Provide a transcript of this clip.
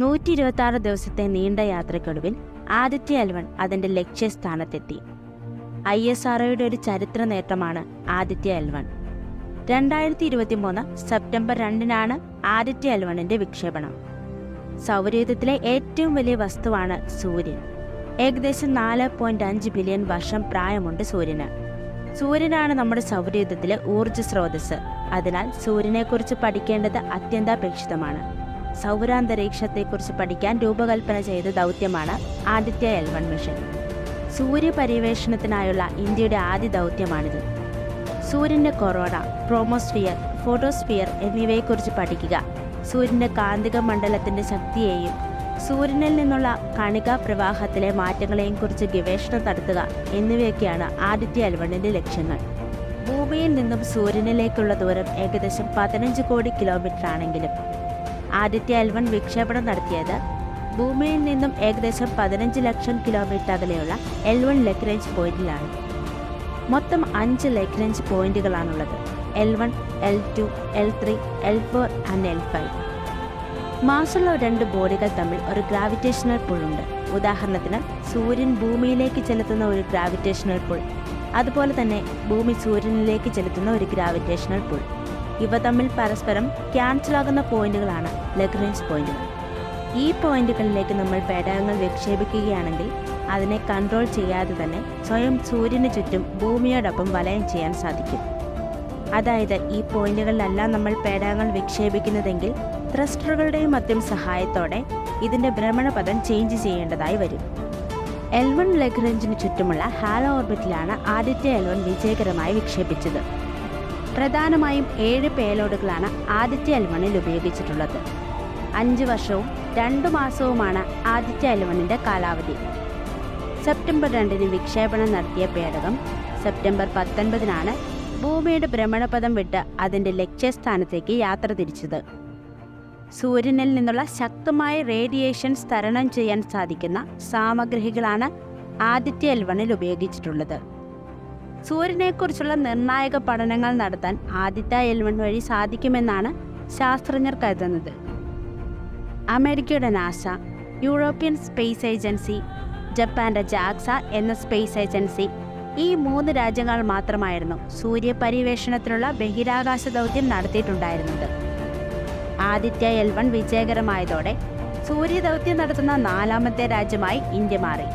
നൂറ്റി ഇരുപത്തി ആറ് ദിവസത്തെ നീണ്ട യാത്രയ്ക്കൊടുവിൽ ആദിത്യ അൽവൺ അതിന്റെ ലക്ഷ്യസ്ഥാനത്തെത്തി. ഐ എസ് ആർഒയുടെ ഒരു ചരിത്ര നേട്ടമാണ് ആദിത്യ അൽവൺ വൺ രണ്ടായിരത്തി ഇരുപത്തി മൂന്ന് സെപ്റ്റംബർ രണ്ടിനാണ് ആദിത്യ അൽവണിന്റെ വിക്ഷേപണം. സൗരയുധത്തിലെ ഏറ്റവും വലിയ വസ്തുവാണ് സൂര്യൻ. ഏകദേശം നാല് പോയിന്റ് അഞ്ച് ബില്യൺ വർഷം പ്രായമുണ്ട് സൂര്യന്. സൂര്യനാണ് നമ്മുടെ സൗരയുദ്ധത്തിലെ ഊർജ സ്രോതസ് അതിനാൽ സൂര്യനെക്കുറിച്ച് പഠിക്കേണ്ടത് അത്യന്താപേക്ഷിതമാണ്. സൗരാന്തരീക്ഷത്തെക്കുറിച്ച് പഠിക്കാൻ രൂപകൽപ്പന ചെയ്ത ദൗത്യമാണ് ആദിത്യ എൽ വൺ മിഷൻ. സൂര്യപര്യവേഷണത്തിനായുള്ള ഇന്ത്യയുടെ ആദ്യ ദൗത്യമാണിത്. സൂര്യന്റെ കൊറോണ പ്രോമോസ്ഫിയർ ഫോട്ടോസ്ഫിയർ എന്നിവയെക്കുറിച്ച് പഠിക്കുക. സൂര്യന്റെ കാന്തിക മണ്ഡലത്തിന്റെ ശക്തിയെയും സൂര്യനിൽ നിന്നുള്ള കണികാ പ്രവാഹത്തിലെ മാറ്റങ്ങളെയും കുറിച്ച് ഗവേഷണം നടത്തുക എന്നിവയൊക്കെയാണ് ആദിത്യ അൽവണിന്റെ ലക്ഷ്യങ്ങൾ. ഭൂമിയിൽ നിന്നും സൂര്യനിലേക്കുള്ള ദൂരം ഏകദേശം പതിനഞ്ച് കോടി കിലോമീറ്റർ ആണെങ്കിലും ആദിത്യ എൽവൺ വിക്ഷേപണം നടത്തിയത്. ഭൂമിയിൽ നിന്നും ഏകദേശം പതിനഞ്ച് ലക്ഷം കിലോമീറ്റർ അകലെയുള്ള എൽവൺ ലഗ്രേഞ്ച് പോയിന്റിലാണ്. മൊത്തം അഞ്ച് Lagrange പോയിന്റുകളാണുള്ളത്. L one L two L three L four and L five മാസുള്ള രണ്ട് ബോഡികൾ തമ്മിൽ ഒരു ഗ്രാവിറ്റേഷണൽ പുൾ ഉണ്ട്. ഉദാഹരണത്തിന് സൂര്യൻ ഭൂമിയിലേക്ക് ചെലുത്തുന്ന ഒരു ഗ്രാവിറ്റേഷണൽ പുൾ അതുപോലെ തന്നെ ഭൂമി സൂര്യനിലേക്ക് ചെലുത്തുന്ന ഒരു ഗ്രാവിറ്റേഷണൽ പുൾ ഇവ തമ്മിൽ പരസ്പരം ക്യാൻസൽ ആകുന്ന പോയിന്റുകളാണ് ലഗ്രേഞ്ച് പോയിന്റുകൾ ഈ പോയിന്റുകളിലേക്ക് നമ്മൾ പേടകങ്ങൾ വിക്ഷേപിക്കുകയാണെങ്കിൽ അതിനെ കൺട്രോൾ ചെയ്യാതെ തന്നെ സ്വയം സൂര്യന് ചുറ്റും ഭൂമിയോടൊപ്പം വലയം ചെയ്യാൻ സാധിക്കും. അതായത് ഈ പോയിന്റുകളിലെല്ലാം നമ്മൾ പേടകങ്ങൾ വിക്ഷേപിക്കുന്നതെങ്കിൽ ത്രസ്റ്ററുകളുടെയും മറ്റും സഹായത്തോടെ ഇതിന്റെ ഭ്രമണപഥം ചേഞ്ച് ചെയ്യേണ്ടതായി വരും. എൽ വൺ ലഗ്രഞ്ചിന് ചുറ്റുമുള്ള ഹാലോ ഓർബിറ്റിലാണ് ആദിത്യ എൽ വൺ വിജയകരമായി വിക്ഷേപിച്ചത്. പ്രധാനമായും ഏഴ് പേലോഡുകളാണ് ആദിത്യ എൽ ഉപയോഗിച്ചിട്ടുള്ളത്. അഞ്ച് വർഷവും രണ്ടു മാസവുമാണ് ആദിത്യ എൽ കാലാവധി. സെപ്റ്റംബർ രണ്ടിന് വിക്ഷേപണം നടത്തിയ പേടകം സെപ്റ്റംബർ പത്തൊൻപതിനാണ് ഭൂമിയുടെ ഭ്രമണപഥം വിട്ട് അതിന്റെ ലക്ഷ്യസ്ഥാനത്തേക്ക് യാത്ര തിരിച്ചത്. സൂര്യനിൽ നിന്നുള്ള ശക്തമായ റേഡിയേഷൻ തരണം ചെയ്യാൻ സാധിക്കുന്ന സാമഗ്രഹികളാണ് ആദിത്യ എൽവണിൽ ഉപയോഗിച്ചിട്ടുള്ളത്. സൂര്യനെക്കുറിച്ചുള്ള നിർണായക പഠനങ്ങൾ നടത്താൻ ആദിത്യ എൽവൺ വഴി സാധിക്കുമെന്നാണ് ശാസ്ത്രജ്ഞർ കരുതുന്നത്. അമേരിക്കയുടെ നാസ യൂറോപ്യൻ സ്പേസ് ഏജൻസി ജപ്പാന്റെ ജാക്സ എന്ന സ്പേസ് ഏജൻസി ഈ മൂന്ന് രാജ്യങ്ങൾ മാത്രമായിരുന്നു സൂര്യ പര്യവേഷണത്തിനുള്ള ബഹിരാകാശ ദൗത്യം നടത്തിയിട്ടുണ്ടായിരുന്നത്. ആദിത്യ എൽവൺ വിജയകരമായതോടെ വിജയകരമായതോടെ സൂര്യദൗത്യം നടത്തുന്ന നാലാമത്തെ രാജ്യമായി ഇന്ത്യ മാറി.